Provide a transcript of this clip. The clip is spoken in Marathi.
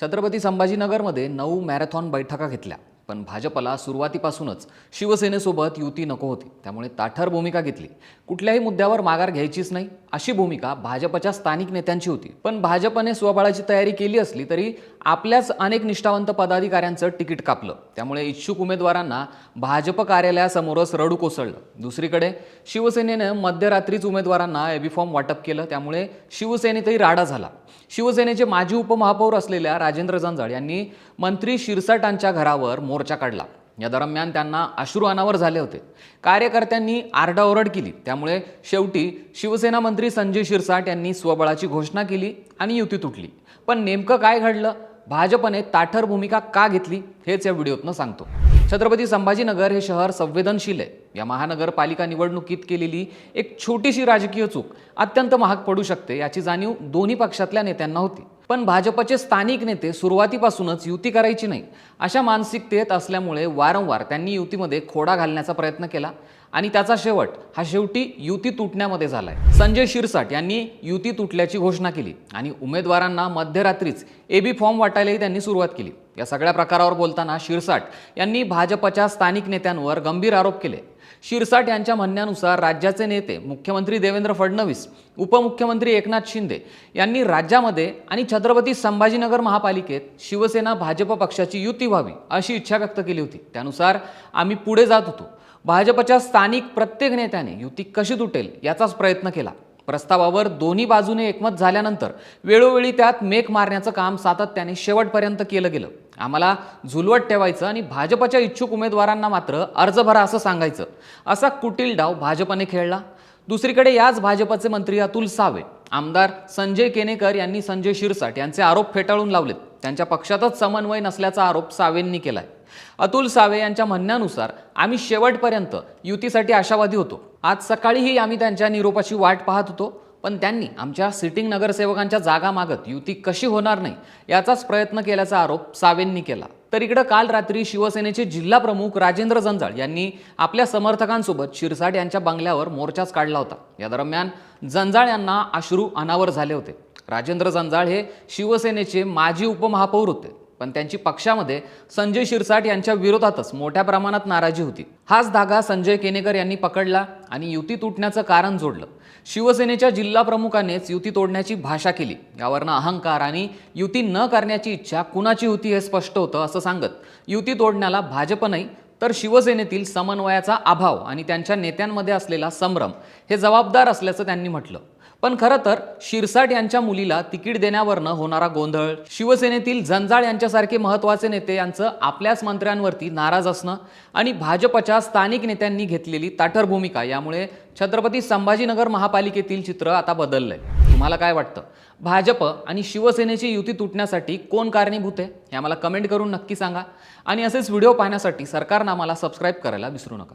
छत्रपती संभाजीनगरमध्ये नऊ मॅरेथॉन बैठका घेतल्या. पण भाजपला सुरुवातीपासूनच शिवसेनेसोबत युती नको होती. त्यामुळे ताठर भूमिका घेतली. कुठल्याही मुद्द्यावर माघार घ्यायचीच नाही अशी भूमिका भाजपच्या स्थानिक नेत्यांची होती. पण भाजपने स्वबळाची तयारी केली असली तरी आपल्याच अनेक निष्ठावंत पदाधिकाऱ्यांचं तिकीट कापलं. त्यामुळे इच्छुक उमेदवारांना भाजप कार्यालयासमोरच रडू कोसळलं. दुसरीकडे शिवसेनेनं मध्यरात्रीच उमेदवारांना एबी फॉर्म वाटप केलं. त्यामुळे शिवसेनेतही राडा झाला. शिवसेनेचे माजी उपमहापौर असलेल्या राजेंद्र जंजाळ यांनी मंत्री शिरसाटांच्या घरावर मोर्चा काढला. या दरम्यान त्यांना अश्रू अनावर झाले होते. कार्यकर्त्यांनी आरडाओरड केली. त्यामुळे शेवटी शिवसेना मंत्री संजय शिरसाट यांनी स्वबळाची घोषणा केली आणि युती तुटली. पण नेमकं काय घडलं? भाजपने ताठर भूमिका का घेतली? हेच या व्हिडिओतनं सांगतो. छत्रपती संभाजीनगर हे शहर संवेदनशील आहे. या महानगरपालिका निवडणुकीत केलेली एक छोटीशी राजकीय चूक अत्यंत महाग पडू शकते याची जाणीव दोन्ही पक्षातल्या नेत्यांना होती. पण भाजपचे स्थानिक नेते सुरुवातीपासूनच युती करायची नाही. अशा मानसिकतेत असल्यामुळे वारंवार त्यांनी युतीमध्ये खोडा घालण्याचा प्रयत्न केला आणि त्याचा शेवट हा शेवटी युती तुटण्यामध्ये झालाय. संजय शिरसाट यांनी युती तुटल्याची घोषणा केली आणि उमेदवारांना मध्यरात्रीच एबी फॉर्म वाटायलाही त्यांनी सुरुवात केली. या सगळ्या प्रकारावर बोलताना शिरसाट यांनी भाजपच्या स्थानिक नेत्यांवर गंभीर आरोप केले. शिरसाट यांच्या म्हणण्यानुसार राज्याचे नेते मुख्यमंत्री देवेंद्र फडणवीस उपमुख्यमंत्री एकनाथ शिंदे यांनी राज्यामध्ये आणि छत्रपती संभाजीनगर महापालिकेत शिवसेना भाजप पक्षाची युती व्हावी अशी इच्छा व्यक्त केली होती. त्यानुसार आम्ही पुढे जात होतो. भाजपच्या स्थानिक प्रत्येक नेत्याने युती कशी तुटेल याचाच प्रयत्न केला. प्रस्तावावर दोन्ही बाजूने एकमत झाल्यानंतर वेळोवेळी त्यात मेक मारण्याचं काम सातत्याने शेवटपर्यंत केलं गेलं. आम्हाला झुलवत ठेवायचं आणि भाजपच्या इच्छुक उमेदवारांना मात्र अर्ज भरा असं सांगायचं. असा कुटील डाव भाजपने खेळला. दुसरीकडे याच भाजपचे मंत्री अतुल सावे आमदार संजय केनेकर यांनी संजय शिरसाट यांचे आरोप फेटाळून लावलेत. त्यांच्या पक्षातच समन्वय नसल्याचा आरोप सावेंनी केलाय. अतुल सावे यांच्या म्हणण्यानुसार आम्ही शेवटपर्यंत युतीसाठी आशावादी होतो. आज सकाळीही आम्ही त्यांच्या निरोपाची वाट पाहत होतो. पण त्यांनी आमच्या सिटिंग नगरसेवकांच्या जागा मागत युती कशी होणार नाही याचाच प्रयत्न केल्याचा आरोप सावेंनी केला. तर इकडं काल रात्री शिवसेनेचे जिल्हा प्रमुख राजेंद्र जंजाळ यांनी आपल्या समर्थकांसोबत शिरसाट यांच्या बंगल्यावर मोर्चाच काढला होता. या दरम्यान जंजाळ यांना अश्रू अनावर झाले होते. राजेंद्र जंजाळ हे शिवसेनेचे माजी उपमहापौर होते. पण त्यांची पक्षामध्ये संजय शिरसाट यांच्या विरोधातच मोठ्या प्रमाणात नाराजी होती. हाच धागा संजय केनेकर यांनी पकडला आणि युती तुटण्याचं कारण जोडलं. शिवसेनेच्या जिल्हा प्रमुखानेच युती तोडण्याची भाषा केली. यावरनं अहंकार आणि युती न करण्याची इच्छा कुणाची होती हे स्पष्ट होतं असं सांगत युती तोडण्याला भाजप नाही तर शिवसेनेतील समन्वयाचा अभाव आणि त्यांच्या नेत्यांमध्ये असलेला संभ्रम हे जबाबदार असल्याचं त्यांनी म्हटलं. पण खरं तर शिरसाट यांच्या मुलीला तिकीट देण्यावरनं होणारा गोंधळ शिवसेनेतील जंजाळ यांच्यासारखे महत्त्वाचे नेते यांचं आपल्याच मंत्र्यांवरती नाराज असणं आणि भाजपच्या स्थानिक नेत्यांनी घेतलेली ताठर भूमिका यामुळे छत्रपती संभाजीनगर महापालिकेतील चित्र आता बदललंय. तुम्हाला काय वाटतं? भाजप आणि शिवसेनेची युती तुटण्यासाठी कोण कारणीभूत आहे? हे आम्हाला कमेंट करून नक्की सांगा. आणि असेच व्हिडिओ पाहण्यासाठी सरकारनं आम्हाला सबस्क्राईब करायला विसरू नका.